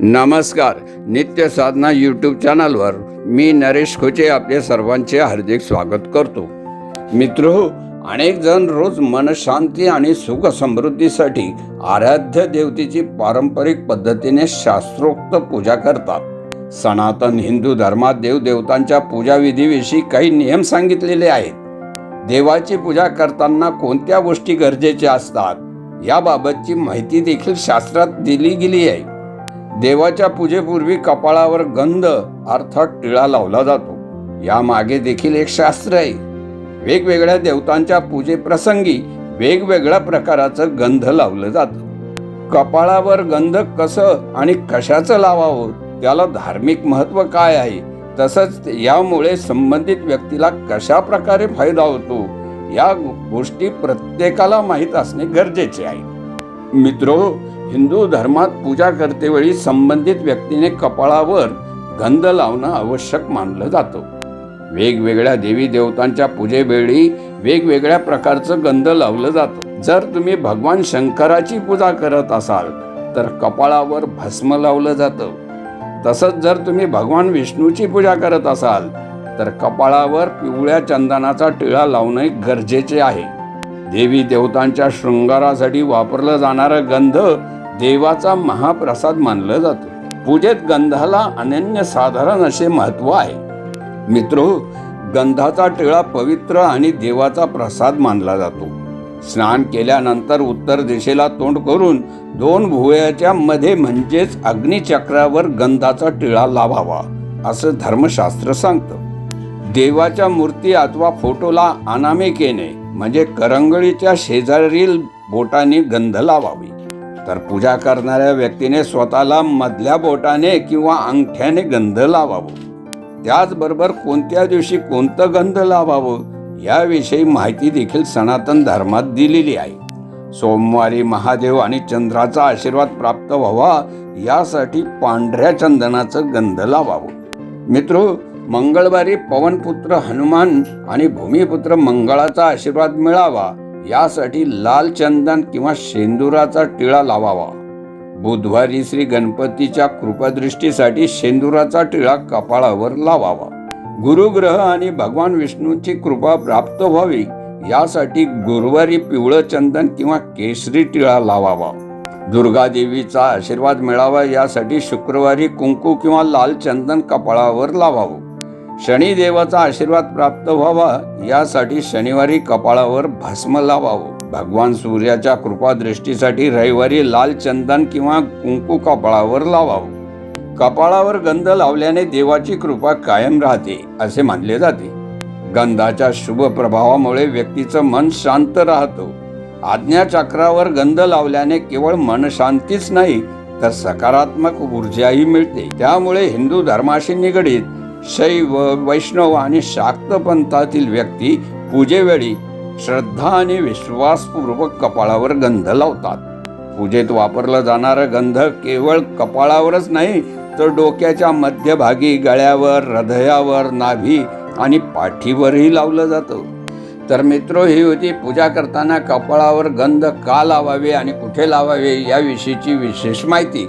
नमस्कार नित्य साधना यूट्यूब चॅनलवर मी नरेश खोचे आपले सर्वांचे हार्दिक स्वागत करतो. मित्र अनेक जण रोज मनशांती आणि सुख समृद्धीसाठी आराध्य देवतेची पारंपरिक पद्धतीने शास्त्रोक्त पूजा करतात. सनातन हिंदू धर्मात देवदेवतांच्या पूजाविधीविषयी काही नियम सांगितलेले आहेत. देवाची पूजा करताना कोणत्या गोष्टी गरजेच्या असतात? याबाबतची माहिती देखील शास्त्रात दिली गेली आहे. देवाच्या पूजेपूर्वी कपाळावर गंध अर्थात टिळा लावला जातो. यामागे देखील एक शास्त्र आहे. वेगवेगळ्या देवतांच्या पूजेप्रसंगी वेगवेगळ्या प्रकाराचं गंध लावलं जातं. कपाळावर गंध कसं आणि कशाचं लावावं त्याला धार्मिक महत्त्व काय आहे तसंच यामुळे संबंधित व्यक्तीला कशा प्रकारे फायदा होतो या गोष्टी प्रत्येकाला माहीत असणे गरजेचे आहे. मित्रो हिंदू धर्मात पूजा करतेवेळी संबंधित व्यक्तीने कपाळावर गंध लावणं आवश्यक मानलं जातं. वेगवेगळ्या देवी देवतांच्या पूजेवेळी वेगवेगळ्या प्रकारचं गंध लावलं जातं. जर तुम्ही भगवान शंकराची पूजा करत असाल तर कपाळावर भस्म लावलं जातं. तसंच जर तुम्ही भगवान विष्णूची पूजा करत असाल तर कपाळावर पिवळ्या चंदनाचा टिळा लावणे गरजेचे आहे. देवी देवतांच्या शृंगारासाठी वापरलं जाणारं गंध देवाचा महाप्रसाद मानलं जातं. पूजेत गंधाला अनन्य साधारण असे महत्त्व आहे. मित्रो गंधाचा टिळा पवित्र आणि देवाचा प्रसाद मानला जातो. स्नान केल्यानंतर उत्तर दिशेला तोंड करून दोन भुवयाच्या मध्ये म्हणजेच अग्निचक्रावर गंधाचा टिळा लावावा असं धर्मशास्त्र सांगतं. देवाच्या मूर्ती अथवा फोटोला अनामिकेने म्हणजे करंगळीच्या शेजारील बोटाने गंध लावावी. तर पूजा करणाऱ्या व्यक्तीने स्वतःला मधल्या बोटाने किंवा अंगठ्याने गंध लावावं. त्याचबरोबर कोणत्या दिवशी कोणतं गंध लावावं याविषयी माहिती देखील सनातन धर्मात दिलेली आहे. सोमवारी महादेव आणि चंद्राचा आशीर्वाद प्राप्त व्हावा यासाठी पांढऱ्या चंदनाचं गंध लावावं. मित्रो मंगळवारी पवनपुत्र हनुमान आणि भूमिपुत्र मंगळाचा आशीर्वाद मिळावा. यासाठी लाल चंदन किंवा शेंदुराचा टिळा लावावा. बुधवारी श्री गणपतीच्या कृपादृष्टीसाठी शेंदुराचा टिळा कपाळावर लावावा. गुरुग्रह आणि भगवान विष्णूची कृपा प्राप्त व्हावी. यासाठी गुरुवारी पिवळं चंदन किंवा केशरी टिळा लावावा. दुर्गा देवीचा आशीर्वाद मिळावा. यासाठी शुक्रवारी कुंकू किंवा लाल चंदन कपाळावर लावावं. शनिदेवाचा आशीर्वाद प्राप्त व्हावा यासाठी शनिवारी कपाळावर भस्म लावावं. भगवान सूर्याच्या कृपादृष्टीसाठी रविवारी लाल चंदन किंवा कुंकू कपाळावर लावावं. कपाळावर गंध लावल्याने देवाची कृपा कायम राहते असे मानले जाते. गंधाच्या शुभ प्रभावामुळे व्यक्तीचं मन शांत राहतं. आज्ञाचक्रावर गंध लावल्याने केवळ मनशांतीच नाही तर सकारात्मक ऊर्जाही मिळते. त्यामुळे हिंदू धर्माशी निगडीत शैव वैष्णव आणि शाक्त पंथातील व्यक्ती पूजेवेळी श्रद्धा आणि विश्वासपूर्वक कपाळावर गंध लावतात. पूजेत वापरलं जाणारं गंध केवळ कपाळावरच नाही तर डोक्याच्या मध्यभागी गळ्यावर हृदयावर नाभी आणि पाठीवरही लावलं जातं. तर मित्रो ही होती पूजा करताना कपाळावर गंध का लावावे आणि कुठे लावावे याविषयीची विशेष माहिती.